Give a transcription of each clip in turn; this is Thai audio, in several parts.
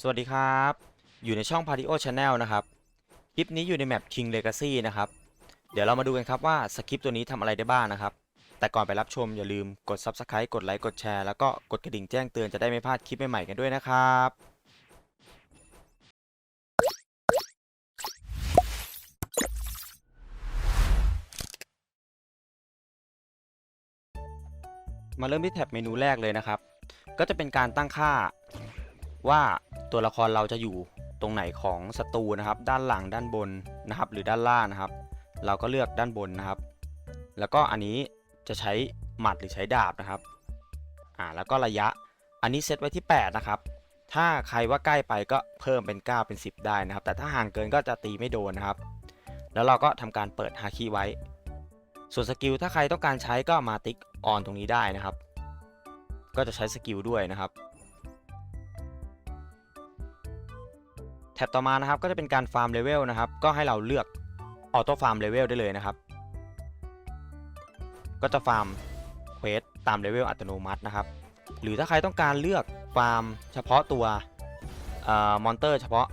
สวัสดีครับ อยู่ในช่อง Patio Channel นะครับ คลิปนี้อยู่ในแมป King Legacy นะครับ เดี๋ยวเรามาดูกันครับว่าสคริปต์ตัวนี้ทำอะไรได้บ้างนะครับ แต่ก่อนไปรับชมอย่าลืมกด Subscribe กดไลค์ กดแชร์ แล้วก็กดกระดิ่งแจ้งเตือนจะได้ไม่พลาดคลิปใหม่ๆกันด้วยนะครับ มาเริ่มที่แท็บเมนูแรกเลยนะครับ ก็จะเป็นการตั้งค่า ว่าตัวละครเราจะอยู่ตรงไหนของศัตรูนะครับ ด้านหลังด้านบนนะครับ หรือด้านล่างนะครับ เราก็เลือกด้านบนนะครับ แล้วก็อันนี้จะใช้หมัดหรือใช้ดาบนะครับอ่าแล้วก็ระยะอันนี้เซตไว้ที่ 8 นะครับ ถ้าใครว่าใกล้ไปก็เพิ่มเป็น 9 เป็น 10 ได้นะครับ แต่ถ้าห่างเกินก็จะตีไม่โดนนะครับ แล้วเราก็ทำการเปิดฮาคิไว้ ส่วนสกิลถ้าใครต้องการใช้ก็มาติ๊กออนตรงนี้ได้นะครับ ก็จะใช้สกิลด้วยนะครับ แท็บต่อมานะครับก็จะเป็นการฟาร์มเลเวลนะครับ ก็ให้เราเลือกออโต้ฟาร์มเลเวลได้เลยนะครับ ก็จะฟาร์มเควสตามเลเวลอัตโนมัตินะครับ หรือถ้าใครต้องการเลือกฟาร์มเฉพาะตัวมอนเตอร์เฉพาะ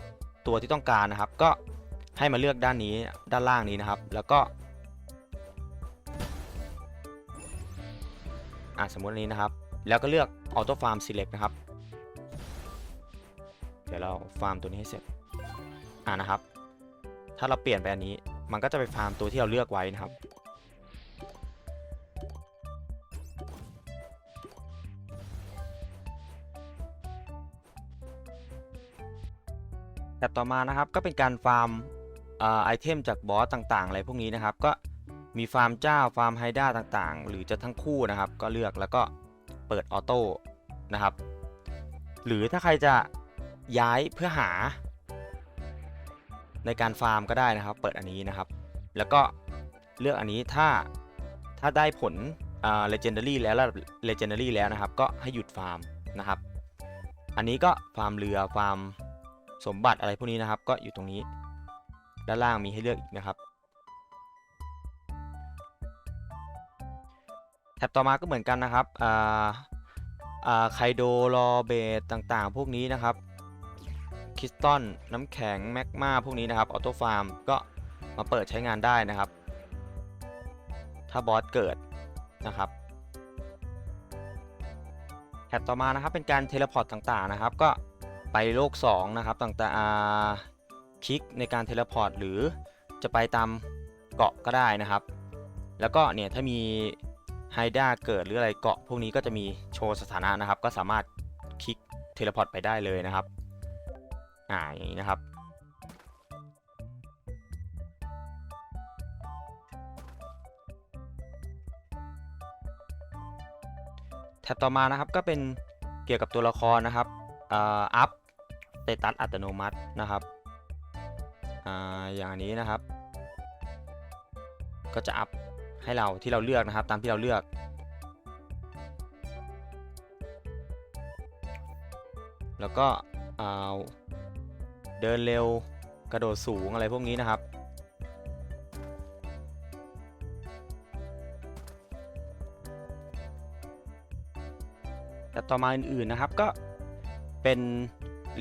ตัวที่ต้องการนะครับ ก็ให้มาเลือกด้านนี้ด้านล่างนี้นะครับ แล้วก็อะสมมตินนี้นะครับ แล้วก็เลือกออโต้ฟาร์ม select นะครับ เดี๋ยวเราฟาร์มตัวนี้ให้เสร็จ อ่านะครับ ถ้าเราเปลี่ยนไปอันนี้ มันก็จะไปฟาร์มตัวที่เราเลือกไว้นะครับแท็บต่อมานะครับก็เป็นการฟาร์มไอเทมจากบอสต่างๆอะไรพวกนี้นะครับ ก็มีฟาร์มเจ้าฟาร์มไฮด้าต่างๆ หรือจะทั้งคู่นะครับ ก็เลือกแล้วก็เปิดออโต้นะครับ หรือถ้าใครจะย้ายเพื่อหา ในการฟาร์มก็ได้นะครับ เปิดอันนี้นะครับ แล้วก็เลือกอันนี้ถ้าถ้าได้ผลอ่า legendary แล้วระดับ legendary แล้วนะครับ ก็ให้หยุดฟาร์มนะครับ อันนี้ก็ฟาร์มเรือฟาร์มสมบัติอะไรพวกนี้นะครับ ก็อยู่ตรงนี้ ด้านล่างมีให้เลือกอีกนะครับแท็บต่อมาก็เหมือนกันนะครับอ่าอ่าไคโดรอเบตต่างๆ พวกนี้นะครับ คริสตัลน้ำแข็งแมกมาพวกนี้นะครับออโต้ฟาร์มก็มาเปิดใช้งานได้นะครับ ถ้าบอสเกิดนะครับแท็บต่อมานะครับเป็นการเทเลพอร์ตต่างๆนะครับ ก็ไปโลก2นะครับต่างๆคลิกในการเทเลพอร์ตหรือจะไปตามเกาะก็ได้นะครับ แล้วก็เนี่ยถ้ามีไฮด้าเกิดหรืออะไรเกาะพวกนี้ก็จะมีโชว์สถานะนะครับ ก็สามารถคลิกเทเลพอร์ตไปได้เลยนะครับ อ่าอย่างนี้นะครับ แท็บต่อมานะครับก็เป็นเกี่ยวกับตัวละครนะครับอัพสเตตัสอัตโนมัตินะครับอ่าอย่างนี้นะครับ ก็จะอัพให้เราที่เราเลือกนะครับ ตามที่เราเลือกแล้วก็อ่า เดินเร็ว กระโดดสูงอะไรพวกนี้นะครับ แต่ต่อมาอื่นๆนะครับก็เป็น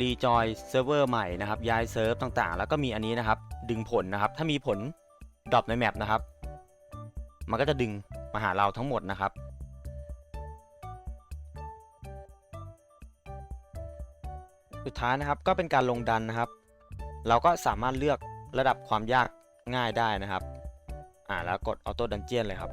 รีจอยเซิร์ฟเวอร์ใหม่นะครับย้ายเซิร์ฟต่างๆ แล้วก็มีอันนี้นะครับ ดึงผลนะครับ ถ้ามีผลดรอปในแมปนะครับ มันก็จะดึงมาหาเราทั้งหมดนะครับ สุดท้ายนะครับก็เป็นการลงดันนะครับ เราก็สามารถเลือกระดับความยากง่ายได้นะครับ อ่าแล้วกดออโต้ดันเจียนเลยครับ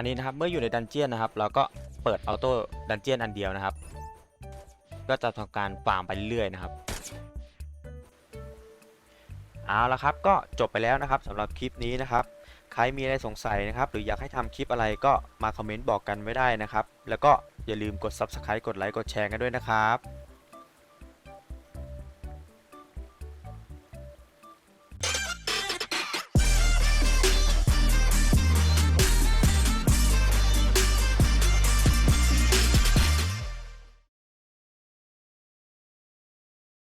อันนี้นะครับเมื่ออยู่ในดันเจียนนะครับ เราก็เปิดออโต้ดันเจียนอันเดียวนะครับ ก็จะทำการฟาร์มไปเรื่อยนะครับเอาละครับก็จบไปแล้วนะครับสำหรับคลิปนี้นะครับ ใครมีอะไรสงสัยนะครับ หรืออยากให้ทำคลิปอะไรก็มาคอมเมนต์บอกกันไว้ได้นะครับ แล้วก็อย่าลืมกด Subscribe กดไลค์กดแชร์กันด้วยนะครับ